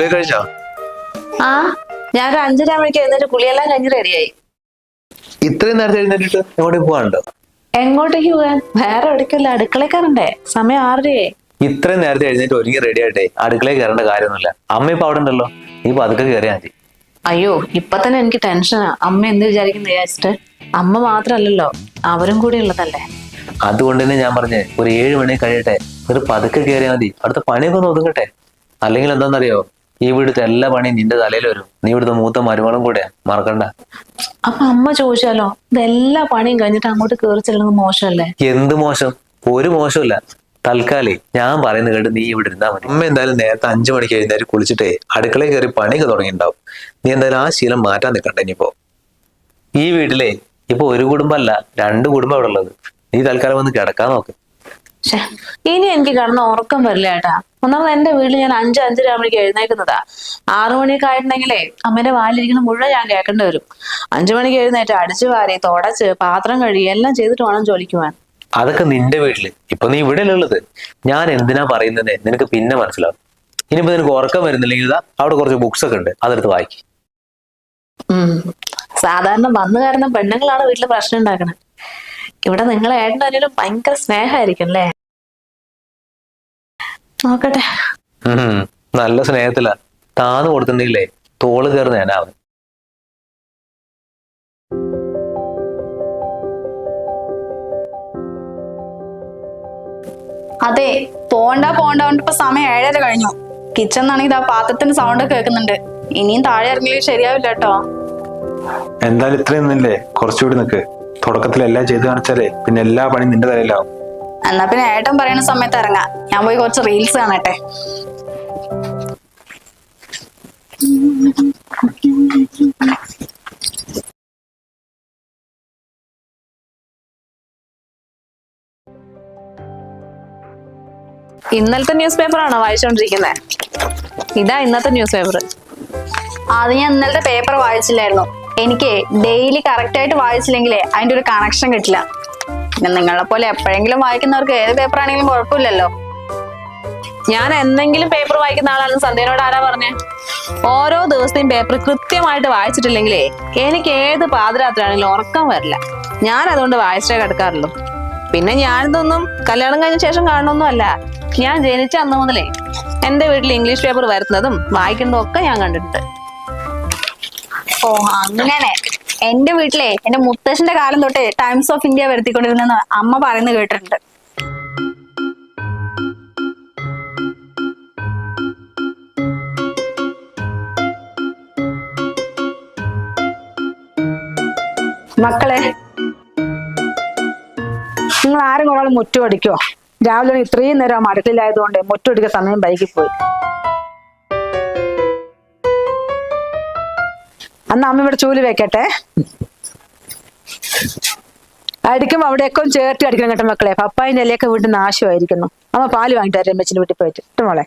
കുളിയൊക്കെ കഴിച്ചാ? ആ ഞാൻ ഒരു അഞ്ചര മണിക്ക് എഴുന്നേറ്റ് കുളിയെല്ലാം കഴിഞ്ഞ് റെഡിയായി ഇത്രയും നേരത്തെ എഴുന്നേറ്റിട്ട് എങ്ങോട്ടേക്ക് പോകാനുണ്ടോ? എങ്ങോട്ടേക്ക് പോകാൻ? വേറെ എവിടേക്കല്ല അടുക്കളയിൽ കയറണ്ടേ സമയം ആറരയെ ഇത്രയും നേരത്തെ എഴുന്നേറ്റ് ഒരുങ്ങി റെഡി ആയിട്ടേ അടുക്കളയിൽ കയറേണ്ട കാര്യമൊന്നുമില്ല. അമ്മ ഇപ്പൊ അവിടെ ഉണ്ടല്ലോ. നീ പതുക്കെ കയറിയാൽ മതി. അയ്യോ ഇപ്പൊ തന്നെ എനിക്ക് ടെൻഷനാ അമ്മ എന്ത് വിചാരിക്കുന്നു വിചാരിച്ചിട്ട് അമ്മ മാത്രല്ലല്ലോ അവരും കൂടി ഉള്ളതല്ലേ? അതുകൊണ്ട് തന്നെ ഞാൻ പറഞ്ഞേ ഒരു ഏഴ് മണി കഴിയട്ടെ. ഒരു പതുക്കെ കയറിയാൽ മതി. അടുത്ത പണിയൊക്കെ ഒന്ന് ഒതുങ്ങട്ടെ. അല്ലെങ്കിൽ എന്താണെന്നറിയോ? ഈ വീടുത്തെ എല്ലാ പണിയും നിന്റെ തലയിൽ വരും. നീ ഇവിടുത്തെ മൂത്ത മരുമകളും കൂടെ മറക്കണ്ട. അപ്പൊ അമ്മ ചോദിച്ചാലോ ഇതെല്ലാ പണിയും കഴിഞ്ഞിട്ട് അങ്ങോട്ട് കേറി ചെല്ലുന്നത് മോശമല്ലേ? എന്ത് മോശം? ഒരു മോശമില്ല തൽക്കാലേ ഞാൻ പറയുന്നത് കേട്ട് നീ ഇവിടെ ഇരുന്നാ മതി. അമ്മ എന്തായാലും നേരത്തെ അഞ്ചു മണിക്ക് കഴിഞ്ഞാൽ കുളിച്ചിട്ടേ അടുക്കളയിൽ കയറി പണിയൊക്കെ തുടങ്ങിയിട്ടുണ്ടാവും. നീ എന്തായാലും ആ ശീലം മാറ്റാൻ നിൽക്കണ്ട ഇനിയിപ്പോ. ഈ വീട്ടിലെ ഇപ്പൊ ഒരു കുടുംബമല്ല രണ്ട് കുടുംബം അവിടെ ഉള്ളത്. നീ തൽക്കാലം വന്ന് കിടക്കാൻ നോക്ക്. ഇനി എനിക്ക് കടന്ന് ഉറക്കം വരില്ല ഏട്ടാ. ഒന്നാമത് എന്റെ വീട്ടിൽ ഞാൻ അഞ്ചു അഞ്ചര ആകുമ്പോഴേക്ക് എഴുന്നേക്കുന്നതാ ആറു മണിയൊക്കെ ആയിട്ടുണ്ടെങ്കിലേ അമ്മേന്റെ വാലിരിക്കുന്ന മുഴുവൻ ഞാൻ കേൾക്കേണ്ടി വരും. അഞ്ചു മണിക്ക് എഴുന്നേറ്റ് അടിച്ചു വാരി തുടച്ച് പാത്രം കഴുകി എല്ലാം ചെയ്തിട്ട് വേണം ജോലിക്ക് പോകാൻ. അതൊക്കെ നിന്റെ വീട്ടിൽ. ഇപ്പൊ നീ ഇവിടെ ഉള്ളത് ഞാൻ എന്തിനാ പറയുന്നത് നിനക്ക് പിന്നെ മനസ്സിലാവും. ഇനിയിപ്പോ നിനക്ക് ഉറക്കം വരുന്നില്ലെങ്കിൽ അവിടെ കുറച്ച് ബുക്സ് ഒക്കെ ഉണ്ട്. അതെടുത്ത് വായിക്കും. സാധാരണ വന്നു കാരണം പെണ്ണുങ്ങളാണ് വീട്ടിൽ പ്രശ്നം ഉണ്ടാക്കണത് ഇവിടെ നിങ്ങൾ ഏട്ടനും ഭയങ്കര സ്നേഹമായിരിക്കും അല്ലേ? നോക്കട്ടെ. നല്ല സ്നേഹത്തിലാ. താന്ന് കൊടുത്തിട്ടുണ്ടെങ്കിലേ തോൾ കയറുന്ന ഞാനാവും അതെ പോണ്ട പോണ്ട കൊണ്ടിപ്പോ സമയം ഏഴര കഴിഞ്ഞു. കിച്ചൺ ആണെങ്കിൽ ആ പാത്രത്തിന്റെ സൗണ്ട് കേൾക്കുന്നുണ്ട്. ഇനിയും താഴെ ഇറങ്ങിയാൽ ശരിയാവില്ല കേട്ടോ. എന്തായാലും ഇത്രയൊന്നും ഇല്ലേ കുറച്ചുകൂടി നിൽക്ക് തുടക്കത്തിൽ എല്ലാം ചെയ്തു കാണിച്ചാലേ പിന്നെ എല്ലാ പണിയും നിന്റെ തലയിലാവും. എന്നാ പിന്നെ ഏട്ടൻ പറയുന്ന സമയത്ത് ഇറങ്ങാം. ഞാൻ പോയി കുറച്ച് റീൽസ് കാണട്ടെ. ഇന്നലത്തെ ന്യൂസ് പേപ്പർ ആണോ വായിച്ചോണ്ടിരിക്കുന്നത് ഇതാ ഇന്നത്തെ ന്യൂസ് പേപ്പർ അത് ഞാൻ ഇന്നലത്തെ പേപ്പർ വായിച്ചില്ലായിരുന്നു. എനിക്ക് ഡെയിലി കറക്റ്റ് ആയിട്ട് വായിച്ചില്ലെങ്കിലേ അതിന്റെ ഒരു കണക്ഷൻ കിട്ടില്ല. പിന്നെ നിങ്ങളെ പോലെ എപ്പോഴെങ്കിലും വായിക്കുന്നവർക്ക് ഏത് പേപ്പർ ആണെങ്കിലും കുഴപ്പമില്ലല്ലോ. ഞാൻ എന്തെങ്കിലും പേപ്പർ വായിക്കുന്ന ആളാണെന്ന് സന്ധ്യനോട് ആരാ പറഞ്ഞേ? ഓരോ ദിവസത്തെയും പേപ്പർ കൃത്യമായിട്ട് വായിച്ചിട്ടില്ലെങ്കിലേ എനിക്ക് ഏത് പാതിരാത്രിയാണെങ്കിലും ഉറക്കം വരില്ല. ഞാൻ അതുകൊണ്ട് വായിച്ചേ കിടക്കാറുള്ളൂ. പിന്നെ ഞാനിതൊന്നും കല്യാണം കഴിഞ്ഞ ശേഷം കാണണമൊന്നും അല്ല ഞാൻ ജനിച്ച അന്ന് മുതലേ എന്റെ വീട്ടിൽ ഇംഗ്ലീഷ് പേപ്പർ വരുന്നതും വായിക്കുന്നതും ഒക്കെ ഞാൻ കണ്ടിട്ടുണ്ട്. ഓ അങ്ങനെ. എന്റെ വീട്ടിലെ എന്റെ മുത്തശ്ശന്റെ കാലം തൊട്ടേ ടൈംസ് ഓഫ് ഇന്ത്യ വരുത്തിക്കൊണ്ടിരുന്നെന്ന് അമ്മ പറയുന്നത് കേട്ടിട്ടുണ്ട്. മക്കളെ നിങ്ങൾ ആരും ഒരാൾ മുറ്റം അടിക്കോ രാവിലെ ഇത്രയും നേരം അടുക്കളയിലായതുകൊണ്ട് മുറ്റം അടിക്കുന്ന സമയം വൈകിപ്പോയി. അന്ന് അമ്മ ഇവിടെ ചൂൽ വെക്കട്ടെ. അടിക്കുമ്പോ അവിടെയൊക്കെ ചേർത്തി അടിക്കണം കേട്ടോ മക്കളെ. പപ്പായിന്റെ ഇലയൊക്കെ വീട്ടിൽ നാശമായിരിക്കുന്നു. അമ്മ പാൽ വാങ്ങിട്ട് വരാം അമ്മച്ചിന്റെ വീട്ടിൽ പോയിട്ട്. ഇട്ട് മോളെ.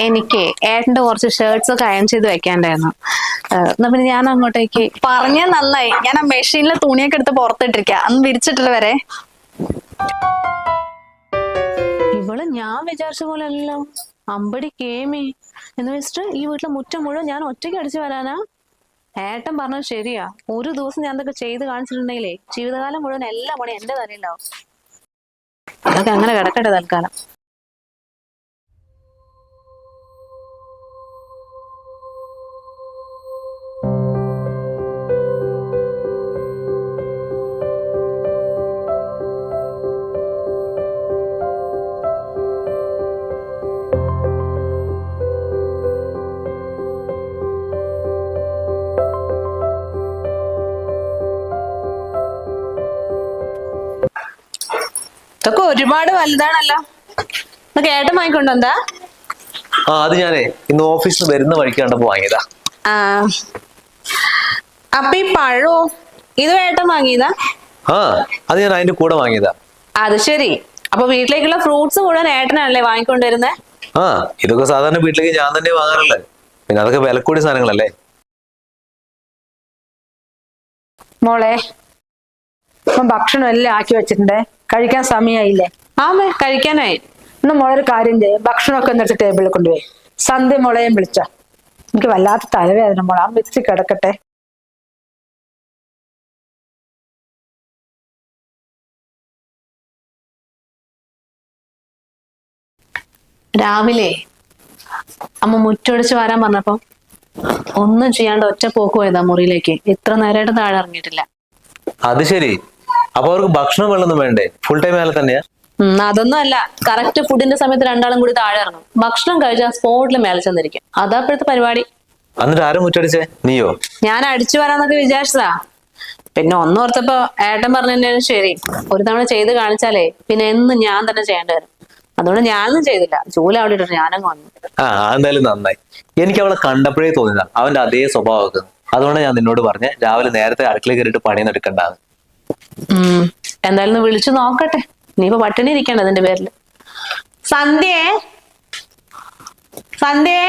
എനിക്ക് ഏട്ടന്റെ കുറച്ച് ഷർട്ട്സ് ഒക്കെ അയൺ ചെയ്ത് വെക്കാണ്ടായിരുന്നു എന്നാ പിന്നെ ഞാൻ അങ്ങോട്ടേക്ക് പറഞ്ഞ നന്നായി. ഞാൻ ആ മെഷീനിലെ തുണിയൊക്കെ എടുത്ത് പുറത്തിട്ടിരിക്ക. അന്ന് വിരിച്ചിട്ടില്ല വരെ. ഇവൾ ഞാൻ വിചാരിച്ച പോലെ അല്ലല്ലോ അമ്പടി കേമി. എന്ന് വെച്ചിട്ട് ഈ വീട്ടിലെ മുറ്റം മുഴുവൻ ഞാൻ ഒറ്റയ്ക്ക് അടിച്ചു വരാനാ? ഏട്ടൻ പറഞ്ഞത് ശരിയാ. ഒരു ദിവസം ഞാൻ ഇതൊക്കെ ചെയ്ത് കാണിച്ചിട്ടുണ്ടെങ്കിലേ ജീവിതകാലം മുഴുവൻ എല്ലാം പണി എന്റെ തലയിലാവും. അതൊക്കെ അങ്ങനെ കിടക്കട്ടെ തൽക്കാലം. ഇതൊക്കെ ഒരുപാട് വലുതാണല്ലോ. കേട്ടം വാങ്ങിക്കൊണ്ടോ എന്താ ആ അത് ഞാനേ ഇന്ന് ഓഫീസിൽ വരുന്ന വഴിക്ക് കണ്ടപ്പോ വാങ്ങിയതാ. ആ. അപ്പൊ ഈ പഴോ ഇത് ഏട്ടൻ വാങ്ങിയതാ? ആ അത് ഞാൻ അതിന്റെ കൂടെ വാങ്ങിയതാ. അത് ശരി. അപ്പൊ വീട്ടിലേക്കുള്ള ഫ്രൂട്ട്സ് മുഴുവൻ ഏട്ടനല്ലേ വാങ്ങിക്കൊണ്ടുവരുന്നേ? ആ ഇതൊക്കെ സാധാരണ വീട്ടിലേക്ക് ഞാൻ തന്നെ വാങ്ങാറുള്ളത് പിന്നെ അതൊക്കെ വില കൂടിയ സാധനങ്ങളല്ലേ. മോളെ ഇപ്പം ഭക്ഷണം എല്ലാം ആക്കി വെച്ചിട്ടുണ്ട്? കഴിക്കാൻ സമയമായില്ലേ ആമേ കഴിക്കാനായി. ഇന്ന് മോളെ ഒരു കാര്യം ചെയ്യും. ഭക്ഷണമൊക്കെ എന്നിട്ട് ടേബിളിൽ കൊണ്ടുപോയി. സന്ധ്യ മുളയും വിളിച്ച. എനിക്ക് വല്ലാത്ത തലവേദന മോളെ. ആ മിക്സി കിടക്കട്ടെ. രാവിലെ അമ്മ മുറ്റൊടിച്ച് വരാൻ പറഞ്ഞപ്പം ഒന്നും ചെയ്യാണ്ട് ഒറ്റ പോക്ക് പോയതാ മുറിയിലേക്ക്. ഇത്ര നേരമായിട്ട് താഴെ ഇറങ്ങിയിട്ടില്ല. അത് ശരി. അപ്പൊ അവർക്ക് ഭക്ഷണം വെള്ളമൊന്നും വേണ്ടേ? ഫുൾ ടൈം അയാൾ തന്നെയാ? അതൊന്നും അല്ല. കറക്റ്റ് ഫുഡിന്റെ സമയത്ത് രണ്ടാളും കൂടി താഴെ ഇറങ്ങും. ഭക്ഷണം കഴിച്ചാൽ സ്പോട്ടിൽ മേലെ ചെന്നിരിക്കും. അതാ ഇപ്പോഴത്തെ പരിപാടി. എന്നിട്ട് ആരും മുറ്റടിച്ചേ? നീയോ? ഞാൻ അടിച്ചു വരാന്നൊക്കെ വിചാരിച്ചതാ. പിന്നെ ഒന്നോർത്തപ്പോ ഏട്ടൻ പറഞ്ഞു ശരി. ഒരു തവണ ചെയ്ത് കാണിച്ചാലേ പിന്നെ എന്നും ഞാൻ തന്നെ ചെയ്യേണ്ടി വരും. അതുകൊണ്ട് ഞാനൊന്നും ചെയ്തില്ല. ജോലി അവിടെ ഇട്ടിട്ട് ഞാനങ്ങ് വന്നു. ആ എന്തായാലും നന്നായി. എനിക്ക് അവളെ കണ്ടപ്പോഴേ തോന്നിയതാ. അവന്റെ അതേ സ്വഭാവം അതുകൊണ്ട് ഞാൻ നിന്നോട് പറഞ്ഞ് രാവിലെ നേരത്തെ അടുക്കളയിൽ കയറിയിട്ട് പണിയൊന്നും എടുക്കണ്ടാന്ന്. എന്തായാലും വിളിച്ചു നോക്കട്ടെ. നീ നീയിപ്പോ പട്ടിണി ഇരിക്കണ്ട അതിന്റെ പേരിൽ. സന്ധ്യേ? സന്ധ്യേ?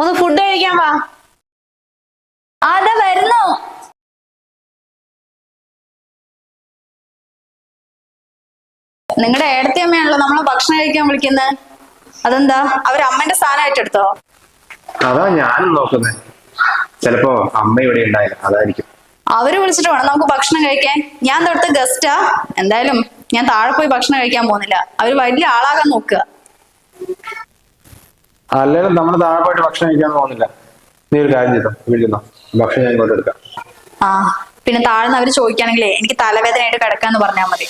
ഒന്ന് ഫുഡ് കഴിക്കാൻ വാ. അതെ വരുന്നു. നിങ്ങളുടെ ഏടത്തി അമ്മയാണല്ലോ നമ്മളെ ഭക്ഷണം കഴിക്കാൻ വിളിക്കുന്നത് അതെന്താ? അവർ അമ്മന്റെ സ്ഥാനമായിട്ട് എടുത്തോ? അതാ ഞാനും നോക്കുന്നത് ചിലപ്പോ അമ്മ ഇവിടെ ഉണ്ടായില്ല. അതായിരിക്കും. അവർ വിളിച്ചിട്ട് വേണം നമുക്ക് ഭക്ഷണം കഴിക്കാൻ. ഞാൻ തൊടുത്ത ഗസ്റ്റാ എന്തായാലും ഞാൻ താഴെ പോയി ഭക്ഷണം കഴിക്കാൻ പോകുന്നില്ല. അവർ വലിയ ആളാകാൻ നോക്കുക. അല്ലെങ്കിലും നമ്മൾ താഴെ പോയിട്ട് ഭക്ഷണം കഴിക്കാൻ പോകുന്നില്ല. നീ ഒരു കാര്യം ചെയ്തോ. വിളിക്കുന്നോ ഭക്ഷണം ഞാൻ ഇങ്ങോട്ട് എടുക്കാം. ആ. പിന്നെ താഴ്ന്ന് അവർ ചോദിക്കുകയാണെങ്കിലേ എനിക്ക് തലവേദനയായിട്ട് കിടക്കാന്ന് പറഞ്ഞാൽ മതി.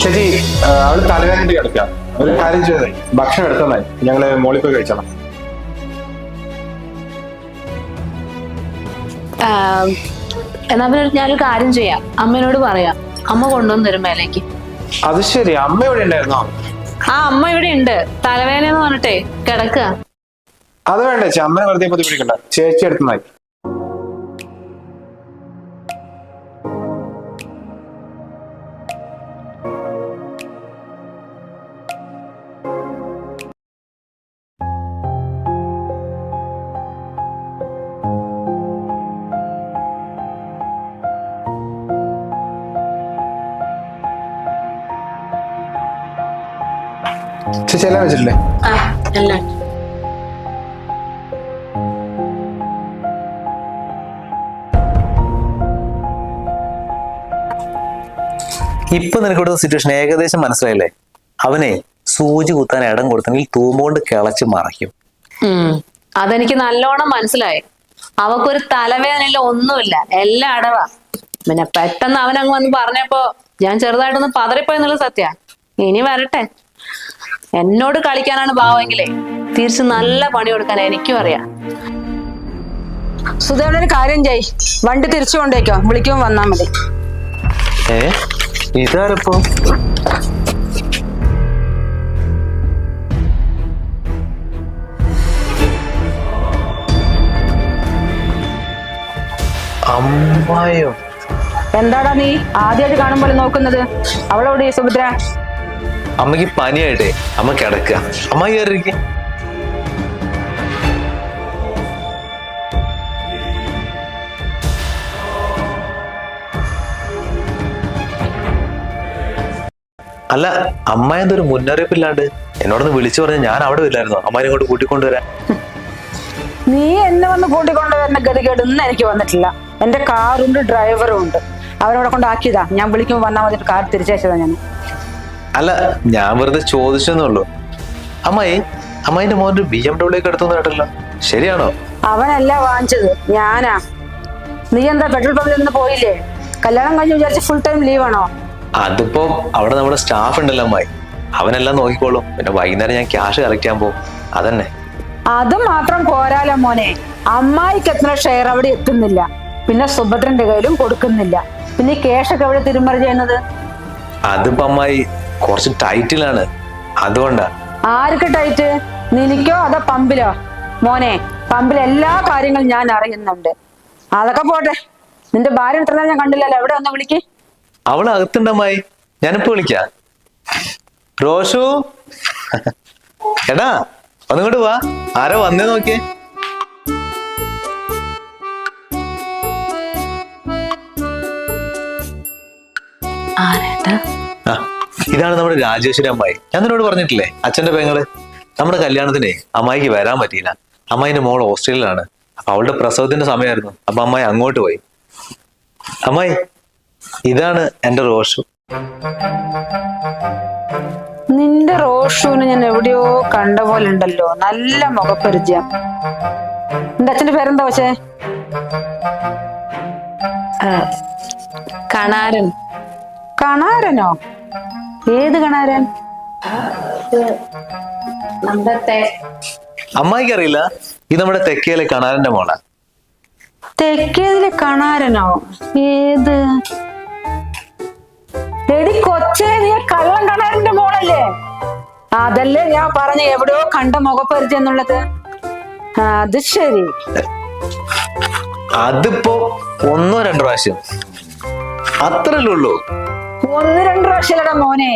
ചേച്ചി ആ, അവൾ തലവേദനയിട്ട് കിടക്കാം. ഒരു കാര്യം ചെയ്തേ ഭക്ഷണം എടുത്തതായി ഞങ്ങൾ മോളിൽ പോയി കഴിച്ചോളാം. എന്നാ പിന്നെ ഞാനൊരു കാര്യം ചെയ്യാം. അമ്മേനോട് പറയാം. അമ്മ കൊണ്ടുവന്ന് തരും മേലേക്ക്. അത് ശരി അമ്മ ഇവിടെ ഉണ്ടായിരുന്നോ? ആ അമ്മ ഇവിടെ ഉണ്ട്. തലവേദന എന്ന് പറഞ്ഞിട്ടേ കിടക്കുക അത് വേണ്ട ചേച്ചി. അമ്മനെ വെറുതെ ബുദ്ധിമുട്ടിക്കണ്ട. ചേച്ചി എടുത്തന്നായി എല്ലാം വെച്ചിട്ടില്ലേ? ഇപ്പൊ നിനക്ക് ഇവിടുത്തെ സിറ്റുവേഷൻ ഏകദേശം മനസ്സിലായില്ലേ? അവനെ സൂചി കുത്താൻ ഇടം കൊടുത്തെങ്കിൽ തൂമ്പുകൊണ്ട് കിളച്ച് മറയ്ക്കും. അതെനിക്ക് നല്ലോണം മനസ്സിലായി. അവക്കൊരു തലവേദനയില്ല ഒന്നുമില്ല. എല്ലാം അടവാ. പിന്നെ പെട്ടെന്ന് അവൻ അങ്ങ് വന്ന് പറഞ്ഞപ്പോ ഞാൻ ചെറുതായിട്ടൊന്ന് പതറിപ്പോയെന്നുള്ള സത്യ. ഇനി വരട്ടെ. എന്നോട് കളിക്കാനാണ് ഭാവമെങ്കിലേ. തിരിച്ച് നല്ല പണി കൊടുക്കാൻ എനിക്കും അറിയാം. സുധയുടെ ഒരു കാര്യം ചെയ് വണ്ടി തിരിച്ചു കൊണ്ടേക്കോ വിളിക്കുമ്പോൾ വന്നാ മതി. ഏ? ഇതാരപ്പോ? അമ്മായോ എന്താടാ നീ? ആദ്യമായിട്ട് കാണുമ്പോൾ നോക്കുന്നത്. അവളോട് സുഭദ്ര? അമ്മയ്ക്ക് പനിയായിട്ടേ. അമ്മ കിടക്കുക. അമ്മ കയറിക്ക അല്ല അമ്മ എന്തൊരു മുന്നറിയിപ്പില്ലാണ്ട് എന്നോടൊന്ന് വിളിച്ചു പറഞ്ഞ ഞാൻ അവിടെ ഇല്ലായിരുന്നു? അമ്മ ഇങ്ങോട്ട് കൂട്ടിക്കൊണ്ടുവരാൻ. നീ എന്നെ വന്ന് കൂട്ടിക്കൊണ്ടുവരുന്ന ഇന്ന് എനിക്ക് വന്നിട്ടില്ല. എന്റെ കാറുണ്ട് ഡ്രൈവറും ഉണ്ട്. അവരവിടെ കൊണ്ടാക്കിയതാ. ഞാൻ വിളിക്കുമ്പോൾ വന്നാൽ മതി കാർ തിരിച്ചയച്ചതാ ഞാൻ. അല്ല ഞാൻ വെറുതെ ചോദിച്ചെന്നുള്ളൂ അമ്മായി അമ്മായിന്റെ മോന്റെ ബി എം ഡബ്ല്യു ഒക്കെ എടുത്തു കേട്ടല്ലോ ശരിയാണോ? അവനല്ല വാങ്ങിച്ചത് ഞാനാ. നീ എന്താ പെട്രോൾ പമ്പിൽ നിന്ന് പോയില്ലേ? കല്യാണം കഴിഞ്ഞ് വിചാരിച്ച ഫുൾ ടൈം ലീവാണോ അതിപ്പോ അവിടെ നമ്മുടെ സ്റ്റാഫ് ഉണ്ടല്ലോ അമ്മായി. അവനെല്ലാം നോക്കിക്കോളും. പിന്നെ വൈകുന്നേരം ഞാൻ ക്യാഷ് കളക്ട് ചെയ്യാൻ പോകും. അതന്നെ. അത് മാത്രം പോരാലോ മോനെ. അമ്മായിക്ക് എത്ര ഷെയർ അവിടെ എത്തുന്നില്ല. പിന്നെ സുഭദ്രന്റെ കയ്യിലും കൊടുക്കുന്നില്ല. പിന്നെ ക്യാഷ് കേഷൊക്കെ അവിടെ തിരുമറി ചെയ്യുന്നത്? അതിപ്പോ അമ്മായി കുറച്ച് ടൈറ്റിലാണ്. അതുകൊണ്ടാ. ആർക്ക് ടൈറ്റ്? നിനക്കോ അതോ പമ്പിലോ? മോനെ പമ്പിൽ എല്ലാ കാര്യങ്ങളും ഞാൻ അറിയുന്നുണ്ട്. അതൊക്കെ പോട്ടെ. നിന്റെ ഭാര്യ ഇത്ര ഞാൻ കണ്ടില്ലല്ലോ. എവിടെ ഒന്ന് വിളിക്ക്. അവൾ അകത്തുണ്ടമ്മായി ഞാനിപ്പോ വിളിക്കാം. റോഷു. എടാ ഒന്നിങ്ങോട്ട് വാ. ആരോ വന്നേ നോക്കിയേ. ആരേട്ടാ ആ ഇതാണ് നമ്മുടെ രാജേശ്വരി അമ്മായി. ഞാൻ നിന്നോട് പറഞ്ഞിട്ടില്ലേ? അച്ഛന്റെ പെങ്ങൾ? നമ്മുടെ കല്യാണത്തിനെ അമ്മായിക്ക് വരാൻ പറ്റിയില്ല. അമ്മായിന്റെ മോൾ ഓസ്ട്രേലിയയിലാണ് അപ്പൊ അവളുടെ പ്രസവത്തിന്റെ സമയമായിരുന്നു. അപ്പൊ അമ്മായി അങ്ങോട്ട് പോയി. അമ്മായി ഇതാണ് എന്റെ റോഷു. നിന്റെ റോഷുവിനെ ഞാൻ എവിടെയോ കണ്ട പോലെ ഉണ്ടല്ലോ. നല്ല മുഖപരിചയം. നിന്റെ അച്ഛന്റെ പേരെന്താ പക്ഷേ? കണാരൻ. കണാരനോ? ഏത് കണാരൻ? അമ്മായിക്ക് അറിയില്ല ഇത് നമ്മുടെ തെക്കേലെ കണാരന്റെ മോളാ. തെക്കേതിലെ കണാരനോ? ഏത്? എടി കൊച്ചേ നീ കള്ളം കണാരന്റെ മോളല്ലേ? അതല്ലേ ഞാൻ പറഞ്ഞ എവിടെയോ കണ്ട മുഖപരിചയം എന്നുള്ളത്. അത് ശരി. അതിപ്പോ ഒന്നോ രണ്ടോ പ്രാവശ്യം. അത്രല്ലേ ഉള്ളൂ. ഒന്ന് രണ്ട് പ്രാവശ്യമല്ലടാ മോനെ.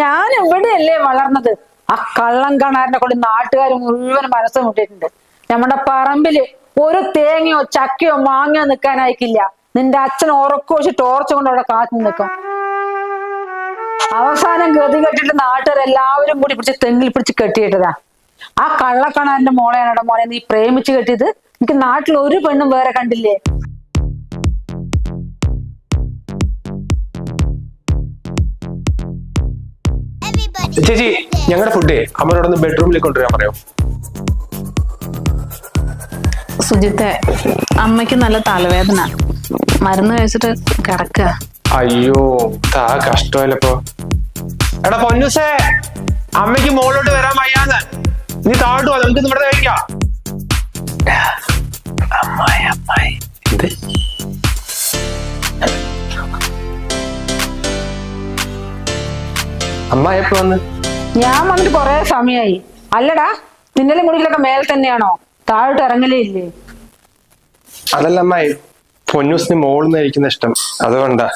ഞാൻ എവിടെയല്ലേ വളർന്നത്. ആ കള്ളം കണാരനെ കൊണ്ട് നാട്ടുകാർ മുഴുവൻ മനസ്സ് മുട്ടിയിട്ടുണ്ട്. നമ്മുടെ പറമ്പിൽ ഒരു തേങ്ങയോ ചക്കയോ മാങ്ങയോ നിൽക്കാനായിക്കില്ല നിന്റെ അച്ഛൻ ഉറക്കം വെച്ച് ടോർച്ച് കൊണ്ട് അവിടെ കാത്തു നിൽക്കും. അവസാനം ഗതി കെട്ടിട്ട് നാട്ടുകാരെല്ലാവരും കൂടി പിടിച്ച് തെങ്ങിൽ പിടിച്ച് കെട്ടിയിട്ടതാ. ആ കള്ളക്കണാരന്റെ മോളെയാണ് മോനെ നീ പ്രേമിച്ച് കെട്ടിയത്? എനിക്ക് നാട്ടിൽ ഒരു പെണ്ണും വേറെ കണ്ടില്ലേ? ചേച്ചി ഞങ്ങളുടെ ഫുഡ് അമ്മനോടൊന്ന് ബെഡ്റൂമിലേക്ക് കൊണ്ടുവരാൻ പറയോ? സുജിത്തെ അമ്മയ്ക്ക് നല്ല തലവേദന. മരുന്ന് കഴിച്ചിട്ട് കിടക്കുക അയ്യോ താ കഷ്ടമല്ലപ്പോ എടാ പൊന്നുസേ അമ്മയ്ക്ക് മോളോട്ട് വരാൻ വയ്യാന്ന്. നീ താഴോട്ട് വാ നമുക്ക് ഇവിടെ കഴിക്കാം. അമ്മ എപ്പോ വന്ന്? ഞാൻ വന്നിട്ട് കൊറേ സമയായി. അല്ലടാ തിന്നലും കുടിക്കലൊക്കെ മേലെ തന്നെയാണോ? താഴോട്ട് ഇറങ്ങലേ ഇല്ലേ? അതല്ല അമ്മായി പൊന്നൂസിന് മോളിൽ കഴിക്കുന്ന ഇഷ്ടം. അതുകൊണ്ടാ.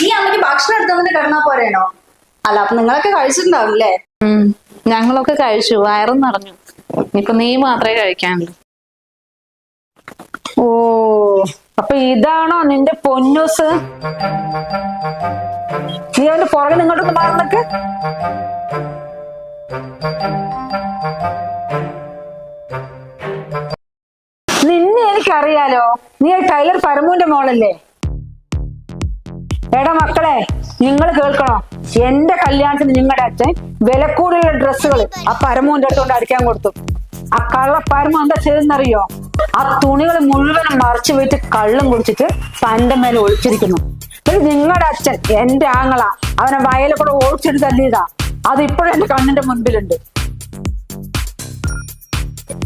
നീ അമ്മയ്ക്ക് ഭക്ഷണം എടുത്തു വന്നിട്ട് കിടന്നാ പോരേനോ? അല്ല അപ്പൊ നിങ്ങളൊക്കെ കഴിച്ചിട്ടുണ്ടാവും അല്ലേ ഞങ്ങളൊക്കെ കഴിച്ചു വയറും നിറഞ്ഞു. ഇപ്പൊ നീ മാത്രമേ കഴിക്കാനുള്ളൂ ഓ അപ്പൊ ഇതാണോ നിന്റെ പൊന്നൂസ്? നീ അവന്റെ പുറകെ ഇങ്ങോട്ടൊന്ന് മാറുന്നൊക്കെ നിന്നെ എനിക്കറിയാലോ നീ ടൈലർ പരമുവിന്റെ മോളല്ലേ? എടാ മക്കളെ നിങ്ങൾ കേൾക്കണോ? എന്റെ കല്യാണത്തിന് നിങ്ങളുടെ അച്ഛൻ വില കൂടുതലുള്ള ഡ്രസ്സുകൾ ആ പരമുവിന്റെ അടുത്തോണ്ട് അടിക്കാൻ കൊടുത്തു. ആ കള്ള പരമു എന്താ ചെയ്തെന്നറിയോ ആ തുണികൾ മുഴുവനും മറച്ചു പോയിട്ട് കള്ളും കുടിച്ചിട്ട് തന്റെ മേലെ ഒളിച്ചിരിക്കുന്നു. ഇത് നിങ്ങളുടെ അച്ഛൻ എന്റെ ആങ്ങള. അവനെ വയലെ കൂടെ ഓടിച്ചിട്ട് തല്ലിയതാ. അത് ഇപ്പോഴും എന്റെ കണ്ണിന്റെ മുൻപിലുണ്ട്.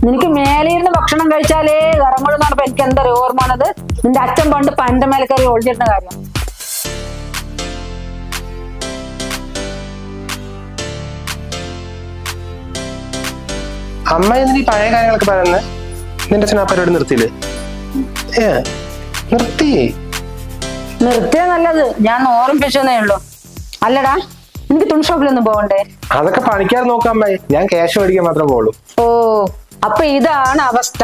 നിനക്ക് മേലിരുന്ന് ഭക്ഷണം കഴിച്ചാലേ ഇറങ്ങുള്ളൂ എന്ന് പറഞ്ഞപ്പോ എനിക്ക് എന്താ ഓർമ്മ ആണത് നിന്റെ അച്ഛൻ പണ്ട് പന്റെ മേലെ ഒളിച്ചിരുന്ന കാര്യം. അമ്മ എന്തിനീ പഴയ കാര്യങ്ങളൊക്കെ പറയുന്നത് നിന്റെ അച്ഛൻ ആ പരിപാടി നിർത്തിയില്ലേ? ഏ നിർത്തി. നിർത്തിയ നല്ലത്. ഞാൻ ഓർമ്മിപ്പിച്ചതേ ഉള്ളൂ. അല്ലടാ എനിക്ക് തുണി ഷോപ്പിലൊന്നും പോകണ്ടേ അതൊക്കെ പണിക്കാർ നോക്കാം അമ്മേ. ഞാൻ ക്യാഷ് മേടിക്കാൻ മാത്രമേ പോകുള്ളൂ ഓ അപ്പൊ ഇതാണ് അവസ്ഥ.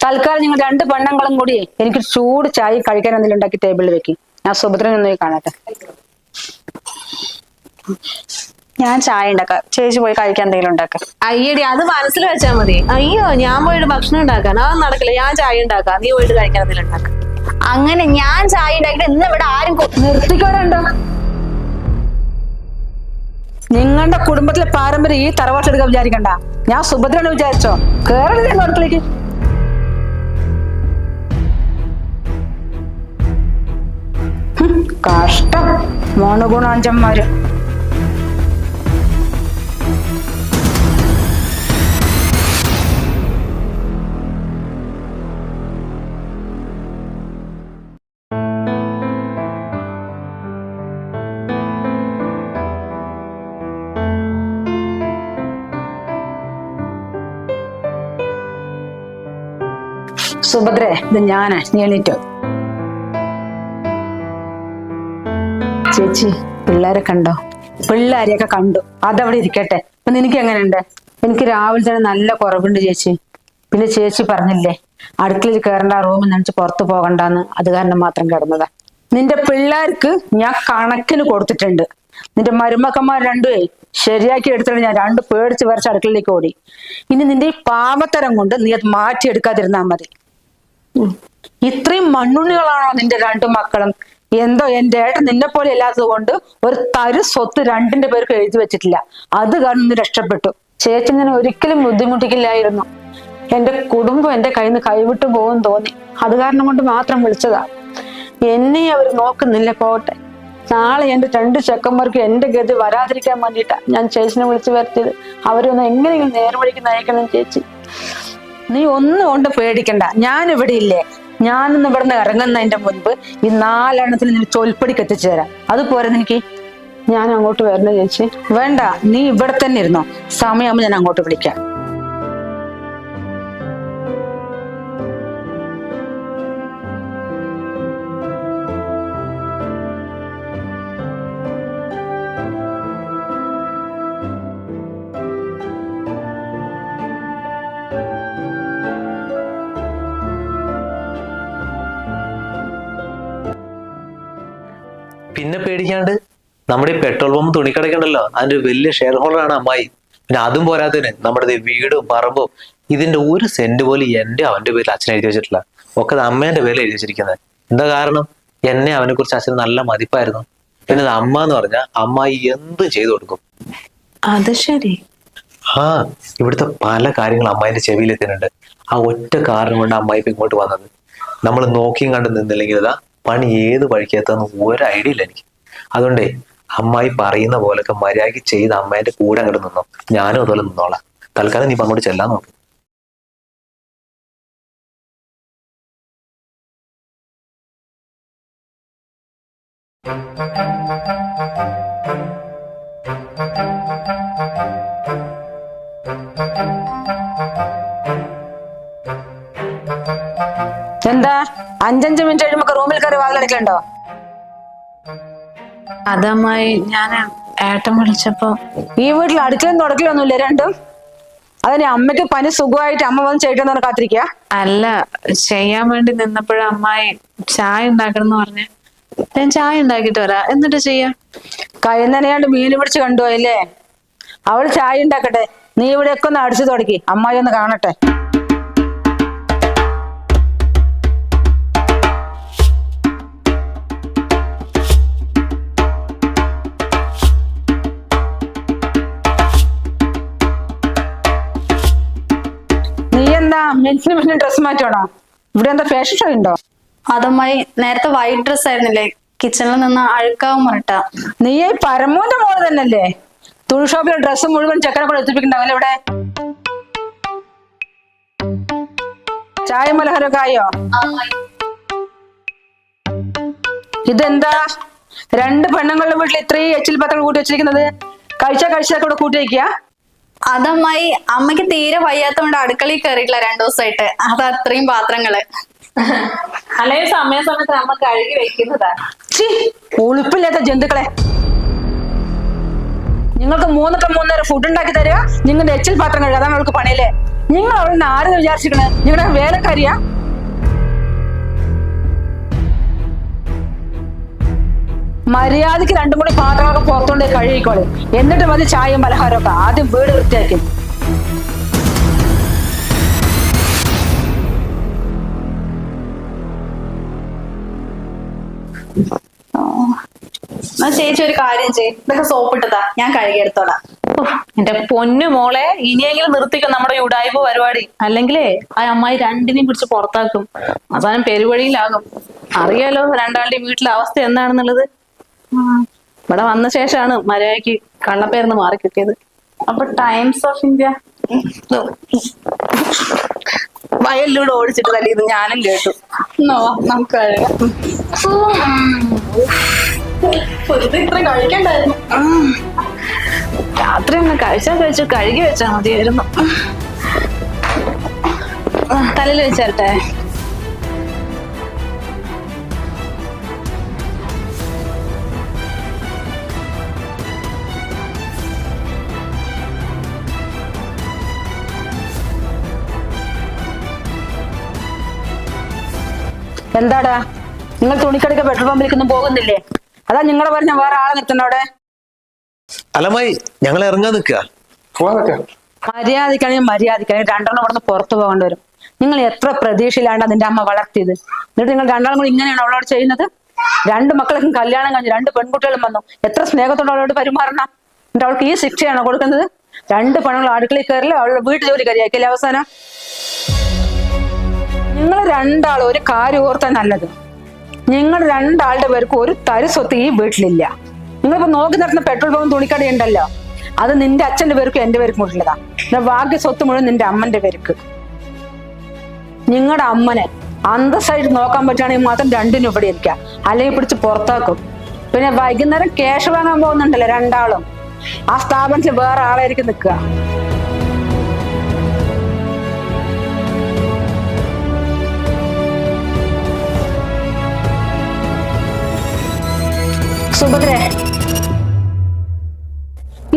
തൽക്കാലം നിങ്ങൾ രണ്ട് പെണ്ണങ്ങളും കൂടി എനിക്ക് ചൂട് ചായ കഴിക്കാൻ എന്തെങ്കിലും ഉണ്ടാക്കി ടേബിളിൽ വെക്കും. ഞാൻ സുഭദ്രൻ ഒന്ന് പോയി കാണട്ടെ. ഞാൻ ചായ ഉണ്ടാക്കാം. ചേച്ചി പോയി കഴിക്കാൻ എന്തെങ്കിലും ഉണ്ടാക്കാം. അയ്യടി അത് മനസ്സിൽ വെച്ചാ മതി. അയ്യോ ഞാൻ പോയിട്ട് ഭക്ഷണം ഉണ്ടാക്കാൻ. അത് നടക്കില്ല. ഞാൻ ചായ ഉണ്ടാക്കാം. നീ പോയിട്ട് കഴിക്കാൻ എന്തെങ്കിലും ഉണ്ടാക്കാം. അങ്ങനെ ഞാൻ ചായ ഉണ്ടാക്കിയിട്ട് ഇന്ന് ഇവിടെ ആരും നിർത്തിക്കോടുണ്ടോ നിങ്ങളുടെ കുടുംബത്തിലെ പാരമ്പര്യം ഈ തറവാട്ടെടുക്കാൻ വിചാരിക്കണ്ട. ഞാൻ സുഭദ്രനെ വിചാരിച്ചോ. കേരളത്തിലെ അടുക്കളേക്ക്. കഷ്ടം. മോണഗുണാഞ്ചന്മാര്. സുഭദ്രേ ഇത് ഞാനാ. നീ എണീറ്റോ. ചേച്ചി പിള്ളേരെ കണ്ടോ? പിള്ളേരെയൊക്കെ കണ്ടു. അതവിടെ ഇരിക്കട്ടെ. അപ്പൊ നിനക്ക് എങ്ങനെയുണ്ട്? എനിക്ക് രാവിലെ തന്നെ നല്ല കുറവുണ്ട് ചേച്ചി. പിന്നെ ചേച്ചി പറഞ്ഞില്ലേ അടുക്കളയിൽ കയറേണ്ട റൂമിൽ നനച്ച് പുറത്തു പോകണ്ടെന്ന്. അത് കാരണം മാത്രം കിടന്നതാ. നിന്റെ പിള്ളേർക്ക് ഞാൻ കണക്കിന് കൊടുത്തിട്ടുണ്ട്. നിന്റെ മരുമക്കന്മാർ രണ്ടുമേ ശരിയാക്കി എടുത്തിട്ട് ഞാൻ രണ്ട് പേടിച്ച് വരച്ച് അടുക്കളയിലേക്ക് ഓടി. ഇനി നിന്റെ ഈ പാവത്തരം കൊണ്ട് നീ അത് മാറ്റിയെടുക്കാതിരുന്നാ മതി. ഇത്രയും മണ്ണുണ്ണികളാണോ നിന്റെ രണ്ടു മക്കളും? എന്തോ എന്റെ ഏട്ടൻ നിന്നെ പോലെ ഇല്ലാത്തത് കൊണ്ട് ഒരു തരു സ്വത്ത് രണ്ടിന്റെ പേർക്ക് എഴുതി വെച്ചിട്ടില്ല. അത് കാരണം ഒന്ന് രക്ഷപ്പെട്ടു. ചേച്ചി ഞാൻ ഒരിക്കലും ബുദ്ധിമുട്ടിക്കില്ലായിരുന്നു. എന്റെ കുടുംബം എന്റെ കയ്യിൽ നിന്ന് കൈവിട്ടു പോകും തോന്നി. അത് കാരണം കൊണ്ട് മാത്രം വിളിച്ചതാ. എന്നെ അവർ നോക്കുന്നില്ല പോട്ടെ. നാളെ എന്റെ രണ്ട് ചെക്കന്മാർക്ക് എന്റെ ഗതി വരാതിരിക്കാൻ വേണ്ടിയിട്ടാ ഞാൻ ചേച്ചിനെ വിളിച്ചു വരുത്തിയത്. അവരൊന്ന് എങ്ങനെയെങ്കിലും നേർവഴിക്ക് നയിക്കണം ചേച്ചി. നീ ഒന്നും കൊണ്ട് പേടിക്കണ്ട. ഞാൻ ഇവിടെ ഇല്ലേ. ഞാനിന്ന് ഇവിടുന്ന് ഇറങ്ങുന്നതിന്റെ മുൻപ് ഈ നാലെണ്ണത്തിൽ നിനക്ക് ചൊൽപ്പടിക്ക് എത്തിച്ചു തരാം. അത് പോരെ നിനക്ക്. ഞാൻ അങ്ങോട്ട് വരണ ചേച്ചി. വേണ്ട നീ ഇവിടെ തന്നെ ഇരുന്നോ. സമയമാകുമ്പോൾ ഞാൻ അങ്ങോട്ട് വിളിക്കാം. പേടിക്കാണ്ട് നമ്മുടെ ഈ പെട്രോൾ പമ്പ് തുണിക്കടക്കുണ്ടല്ലോ അതിന്റെ വലിയ ഷെയർ ഹോൾഡറാണ് അമ്മായി. പിന്നെ അതും പോരാത്തതിന് നമ്മുടെ വീടും പറമ്പും ഇതിന്റെ ഒരു സെന്റ് പോലും എന്റെ അവന്റെ പേരിൽ അച്ഛൻ എഴുതി വെച്ചിട്ടില്ല. ഒക്കെ അത് അമ്മേന്റെ പേരിൽ എഴുതി വെച്ചിരിക്കുന്നത്. എന്താ കാരണം? എന്നെ അവനെ കുറിച്ച് അച്ഛന് നല്ല മതിപ്പായിരുന്നു. പിന്നെ അമ്മ എന്ന് പറഞ്ഞാൽ അമ്മായി എന്ത് ചെയ്തു കൊടുക്കും? അത് ശരി. ആ ഇവിടുത്തെ പല കാര്യങ്ങളും അമ്മായിന്റെ ചെവിയിൽ എത്തുന്നുണ്ട് ആ ഒറ്റ കാരണം കൊണ്ട് അമ്മായി ഇപ്പൊ ഇങ്ങോട്ട് വന്നത്. നമ്മൾ നോക്കിയും കണ്ട് നിന്നില്ലെങ്കിൽ ഇതാ പണി ഏത് വഴിക്കെത്താന്ന് ഒരു ഐഡിയ ഇല്ല എനിക്ക്. അതുകൊണ്ടേ അമ്മായി പറയുന്ന പോലൊക്കെ മര്യാദയ്ക്ക് ചെയ്ത് അമ്മേന്റെ കൂടെ അങ്ങോട്ട് നിന്നോ. ഞാനും അതുപോലെ നിന്നോളാം. തൽക്കാലം നീ അങ്ങോട്ട് ചെല്ലാൻ നോക്ക്. എന്താ? അഞ്ചഞ്ച് മിനിറ്റ് കഴിയുമ്പോ റൂമിൽ കയറി വാതിലടക്കണ്ടോ അതമ്മായി ഞാൻ ഏട്ടൻ വിളിച്ചപ്പോ ഈ വീട്ടിൽ അടുക്കളയും തുടക്കലൊന്നുമില്ല രണ്ടും? അതിന് അമ്മയ്ക്ക് പനി സുഖമായിട്ട് അമ്മ വന്ന് ചെയ്യട്ടെന്ന് കാത്തിരിക്കുക അല്ല ചെയ്യാൻ വേണ്ടി നിന്നപ്പോഴും അമ്മായി ചായ ഉണ്ടാക്കണം എന്ന് പറഞ്ഞ ഞാൻ ചായ ഉണ്ടാക്കിട്ട് വരാം. എന്നിട്ട് ചെയ്യാം? കൈ നനയാണ്ട് മീൻ പിടിച്ച് കണ്ടുപോയല്ലേ അവൾ ചായ ഉണ്ടാക്കട്ടെ. നീ ഇവിടെയൊക്കെ ഒന്ന് അടിച്ചു തുടക്കി. അമ്മായി ഒന്ന് കാണട്ടെ. മിനിറ്റിന് മിനിറ്റിന് ഡ്രസ് മാറ്റണോ ഇവിടെ എന്താ ഫാഷൻ ഷോ ഉണ്ടോ? അതുമായി നേരത്തെ വൈറ്റ് ഡ്രസ് ആയിരുന്നില്ലേ? കിച്ചണിൽ നിന്ന് അഴുക്കാവും മുരട്ട നീ ഈ പരമോന്റെ മോൾ തന്നെയല്ലേ? തുണി ഷോപ്പിലെ ഡ്രസ്സ് മുഴുവൻ ചെക്കനെ കൂടെ എത്തിപ്പിക്കണ്ടാവല്ലേ ഇവിടെ? ചായ മലഹരൊക്കെ ആയോ? ഇതെന്താ? രണ്ട് പെണ്ണുങ്ങളുടെ വീട്ടിൽ ഇത്രയും എച്ചിൽ പത്രങ്ങൾ കൂട്ടി വെച്ചിരിക്കുന്നത്. കഴിച്ച കഴിച്ചാൽ കൂടെ കൂട്ടി വയ്ക്കുക അതമ്മായി അമ്മയ്ക്ക് തീരെ വയ്യാത്തോണ്ട് അടുക്കളയിൽ കയറിയിട്ടില്ല രണ്ടു ദിവസമായിട്ട് അത് അത്രയും പാത്രങ്ങൾ. അല്ലെങ്കിൽ സമയ സമയത്ത് അമ്മ കഴുകി വെക്കുന്നതാണ് ഉളുപ്പില്ലാത്ത ജന്തുക്കളെ. നിങ്ങൾക്ക് മൂന്നൊക്കെ മൂന്നേരം ഫുഡ് ഉണ്ടാക്കി തരിക. നിങ്ങളുടെ എച്ചിൽ പാത്രം കഴുകാതെ അവൾക്ക് പണിയല്ലേ? നിങ്ങൾ അവിടെ നിന്ന് ആരെന്ന് വിചാരിച്ചിരിക്കണേ? നിങ്ങളുടെ വേലക്കാരിയാ? മര്യാദയ്ക്ക് രണ്ടും കൂടി പാത്രമൊക്കെ പുറത്തോണ്ട് കഴുകിക്കോളെ. എന്നിട്ട് മതി ചായയും പലഹാരമൊക്കെ. ആദ്യം വീട് വൃത്തിയാക്കി. ചേച്ചി ഒരു കാര്യം ചെയ്യും. ഇതൊക്കെ സോപ്പിട്ടതാ. ഞാൻ കഴുകിയെടുത്തോളാം. എന്റെ പൊന്നു മോളെ. ഇനിയെങ്കിലും നിർത്തിക്കും നമ്മുടെ ഉടായ്പ പരിപാടി. അല്ലെങ്കിലേ ആ അമ്മായി രണ്ടിനെയും പിടിച്ച് പുറത്താക്കും. അവസാനം പെരുവഴിയിലാകും. അറിയാലോ രണ്ടാളുടെ വീട്ടിലെ അവസ്ഥ എന്താണെന്നുള്ളത്. ഇവിടെ വന്ന ശേഷമാണ് മര്യാദയ്ക്ക് കള്ളപ്പേർന്ന് മാറി കിട്ടിയത്. അപ്പൊ ടൈംസ് ഓഫ് ഇന്ത്യ വയലിലൂടെ ഓടിച്ചിട്ട് തല്ലിയത് ഞാനും കേട്ടു. എന്നോ നമുക്ക് കഴിക്കണ്ടായിരുന്നു. രാത്രി ഒന്ന് കഴിച്ചാൽ കഴിച്ചു കഴുകി വെച്ചാൽ മതിയായിരുന്നു. തലയിൽ വെച്ചേരട്ടെ. എന്താടാ? നിങ്ങൾ തുണിക്കടയ്ക്ക് പെട്രോൾ പമ്പിലേക്കൊന്നും പോകുന്നില്ലേ? അതാ നിങ്ങളെ പറഞ്ഞ വേറെ ആളെ നിർത്തണ്ട അവിടെ. അലമായി ഞങ്ങൾ ഇറങ്ങാൻ നിൽക്കുക. മര്യാദക്കാണെങ്കിൽ മര്യാദക്കാണെങ്കിൽ രണ്ടെണ്ണം അവിടെ നിന്ന് പുറത്തു പോകേണ്ടി വരും. നിങ്ങൾ എത്ര പ്രതീക്ഷയിലാണ്ടാ അതിന്റെ അമ്മ വളർത്തിയത്? എന്നിട്ട് നിങ്ങൾ രണ്ടാളും കൂടി ഇങ്ങനെയാണ് അവളോട് ചെയ്യുന്നത്? രണ്ട് മക്കൾക്കും കല്യാണം കഴിഞ്ഞു രണ്ട് പെൺകുട്ടികളും വന്നു. എത്ര സ്നേഹത്തോടെ അവളോട് പെരുമാറണം? എന്നിട്ട് അവൾക്ക് ഈ ശിക്ഷയാണോ കൊടുക്കുന്നത്? രണ്ട് പെണ്ണുങ്ങൾ അടുക്കളയിൽ കയറില്ല അവളുടെ വീട്ടു ജോലി കരിയാക്കില്ലേ അവസാനം? നിങ്ങൾ രണ്ടാളും ഒരു കാര്യം ഓർത്താൻ നല്ലത്. നിങ്ങൾ രണ്ടാളുടെ പേർക്ക് ഒരു തരി സ്വത്ത് ഈ വീട്ടിലില്ല. നിങ്ങളിപ്പോ നോക്കി നടത്തുന്ന പെട്രോൾ പമ്പ് തുണിക്കട ഉണ്ടല്ലോ. അത് നിന്റെ അച്ഛന്റെ പേർക്കും എന്റെ പേർക്കും ഉള്ളതാ. ഭാഗ്യ സ്വത്ത് മുഴുവൻ നിന്റെ അമ്മന്റെ പേർക്ക്. നിങ്ങളുടെ അമ്മനെ അന്തസ്സായിട്ട് നോക്കാൻ പറ്റുകയാണെങ്കിൽ മാത്രം രണ്ടിനും ഇവിടെ ഇരിക്കാം. അല്ലെങ്കിൽ പിടിച്ച് പുറത്താക്കും. പിന്നെ വൈകുന്നേരം ക്യാഷ് വാങ്ങാൻ പോകുന്നുണ്ടല്ലോ രണ്ടാളും. ആ സ്ഥാപനത്തിൽ വേറെ ആളായിരിക്കും നിൽക്കുക. സുഭദ്രേ.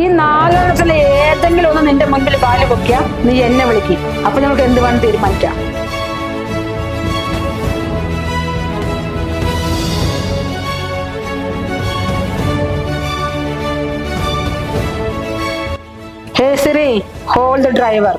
ഈ നാലെണ്ണത്തിലെ ഏതെങ്കിലും ഒന്ന് നിന്റെ മുൻപിൽ കാൽ പൊക്കിയ നീ എന്നെ വിളിക്ക്. അപ്പൊ നമുക്ക് എന്ത് വേണം തീരുമാനിക്കാം? Hey Siri hold the driver